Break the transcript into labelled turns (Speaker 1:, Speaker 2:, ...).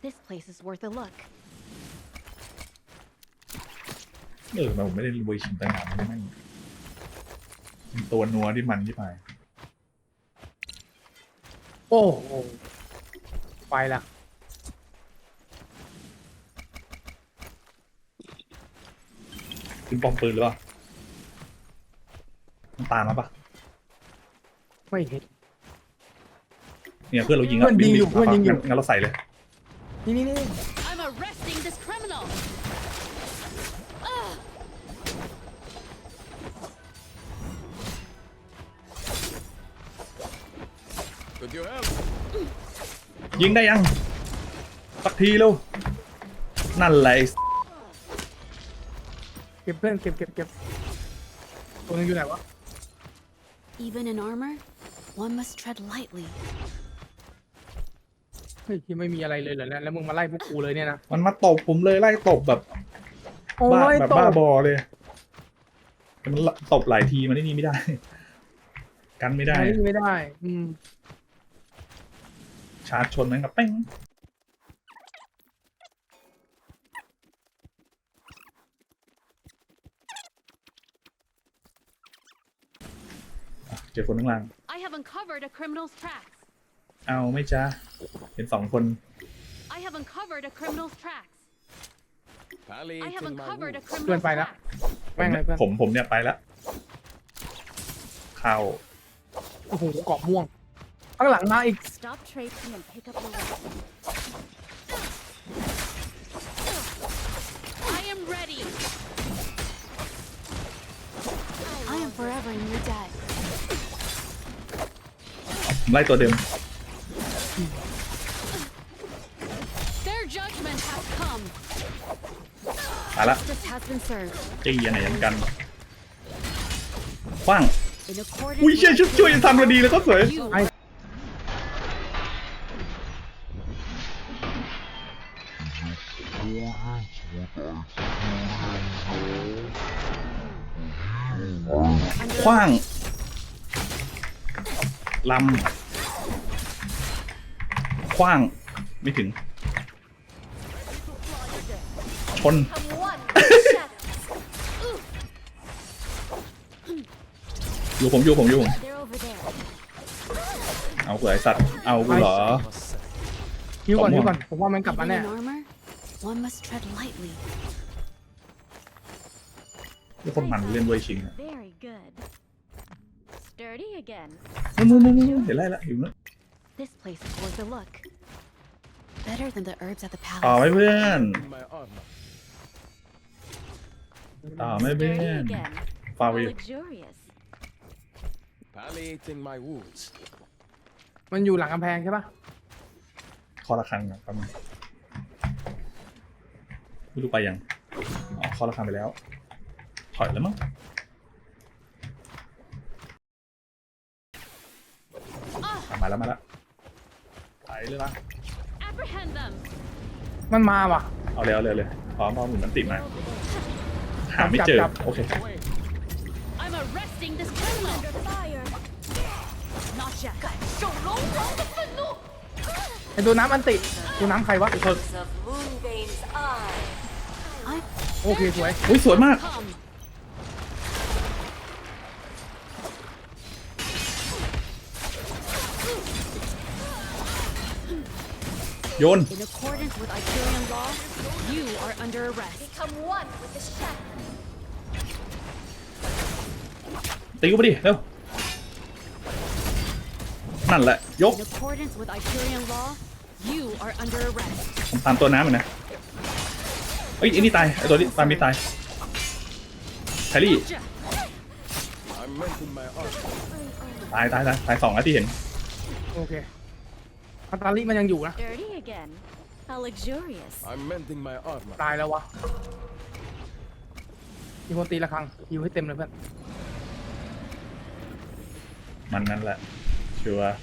Speaker 1: This place is worth a look.
Speaker 2: เออทำไมผมไม่ได้รวยชิงตั้งนานไม่ได้แม่งตัวนัวที่มันที่ไป
Speaker 3: โอ้โหไปละ
Speaker 2: ขึ้นปอมปืนหรือเปล่ามันตามมาปะ
Speaker 3: ไม่เห็น
Speaker 2: เนี่ยเพื่อนเรายิง
Speaker 3: เพื่อนยิงอยู่
Speaker 2: วิ่
Speaker 3: เพื่อนยิงอยู่
Speaker 2: งั้นเราใส่เลย
Speaker 3: นี่นี่นี่
Speaker 1: I'm arresting this criminal.
Speaker 4: Could you help?
Speaker 2: ยิงได้ยัง สักทีเร็วนั่นแหละไอ้
Speaker 3: เก็บเพื่อนเก็บเก็บเก็บตัวนึงอยู่ไหนวะ
Speaker 1: Even in armor, one must tread lightly.
Speaker 3: เฮ้ยที่ไม่มีอะไรเลยเหรอเนี่ยแล้วมึงมาไล่พวกกูเลยเนี่ยนะ
Speaker 2: มันมาตบผมเลยไล่ตบแบบ
Speaker 3: โอ้
Speaker 2: บ้ายแบบ
Speaker 3: ต
Speaker 2: บ้า
Speaker 3: ก
Speaker 2: บอเลยแต่มันตบหลายทีมันได้นี่ไม่ได้ กันไม่ได้
Speaker 3: ใช้ไม่ได้ อืม
Speaker 2: ชาร์จชนแม่งกับเป้งอะเจอคนข้างล่าง
Speaker 1: I have uncovered a criminal's tracks.
Speaker 2: เอาไหม่จ้าเห็นสองคน
Speaker 1: I have uncovered a criminal's tracks. I have
Speaker 4: Palliating my
Speaker 1: uncovered a
Speaker 4: wounds.
Speaker 1: criminal's
Speaker 3: Tuan, phải đó.
Speaker 1: tracks.
Speaker 3: แม่งเลยเพื่อน
Speaker 2: ผมผมเนี่ยไปแล้วเข้า
Speaker 3: โอ้โหเกาะม่วง ข้างหลังมาอีก
Speaker 1: Stop traipsing and pick up the weapon. I am ready. I am forever in your debt.
Speaker 2: ผมไล่ตัวเดิม
Speaker 1: Their judgment has come.
Speaker 2: มาละ
Speaker 1: Justice has been served.
Speaker 2: จี้ยังไงยังกันคว้าง
Speaker 1: In accordance
Speaker 2: อุ้ย
Speaker 1: with
Speaker 2: เชี่ยชุดช่วยทันพอดีเลยก็สวย
Speaker 1: you
Speaker 3: ไอ้
Speaker 2: คว้างลำคว้าง ไม่ถึง ชน อยู่ผมอยู่ผมอยู่ผม
Speaker 1: They're over there.
Speaker 2: เอาเผื่อไอสัตว์ เอากูเหรอ
Speaker 4: Must say.
Speaker 3: ฮิวก่อน
Speaker 2: เกาะม่
Speaker 3: ฮิ
Speaker 2: ว
Speaker 3: ว
Speaker 2: ง
Speaker 3: ก่อน ผมว่ามันกลับมา
Speaker 1: Even
Speaker 3: แน่
Speaker 1: in armor, one must tread lightly.
Speaker 2: ทุกคนมันเล่นด้วยชิงอะ
Speaker 1: Very good. Sturdy again.
Speaker 2: นู่นนู่นนู่นเห็นไรละอยู่นู้น
Speaker 1: This place is worth a look. Better than the herbs at the
Speaker 2: ต่อไหม
Speaker 1: palace.
Speaker 2: เพื่อน
Speaker 4: In my armor.
Speaker 1: How
Speaker 2: วิ
Speaker 1: luxurious.
Speaker 4: Palliating my wounds.
Speaker 3: มันอยู่หลังกำแพงใช่ปะ
Speaker 2: คอระคังครับมึงไม่รู้ไปยังอ๋อคอระคังไปแล้ว ถอยแล้วมั้งอะมาแล้วมาแล้วไปเลยละ
Speaker 1: Apprehend them.
Speaker 3: มันมาว่ะ
Speaker 2: เอาเลยเอาเลยเอาเลยพร้อมพร้อมหมุนมันติดมา หาไม่เจอ โอเค
Speaker 1: I'm arresting this criminal. Under fire. Not yet. Show no round of the no.
Speaker 3: ไอ้ตัวน้ำอันติตัวน้ำใครวะ
Speaker 1: of Moonbane's eye.
Speaker 3: โอเคสวย
Speaker 2: อุ้ยสวยมาก
Speaker 1: Come.
Speaker 2: โยน
Speaker 1: In accordance with Icarian law, are under arrest.
Speaker 5: Become one with this trap.
Speaker 2: ตีกูไปดิเร็วนั่นแหละ ยก
Speaker 1: In accordance with Icarian law, you are under arrest.
Speaker 2: ผมตามตัวน้ำมันนะเอ้ยไอ้นี่ตายไอ้ตัวนี้ตามนี้ตายแฮร์รี่
Speaker 1: Gotcha.
Speaker 4: I'm mending my armor.
Speaker 2: ตายตายตายตายสองแล้วที่เห็น
Speaker 3: โอเคอัตาลิมันยังอยู่นะ
Speaker 1: Dirty again. How luxurious.
Speaker 4: I'm mending my armor.
Speaker 3: ตายแล้ววะมีคนตีระฆังฮิวให้เต็มเลยเพื่อน
Speaker 2: มันนั่นแหละชัวร์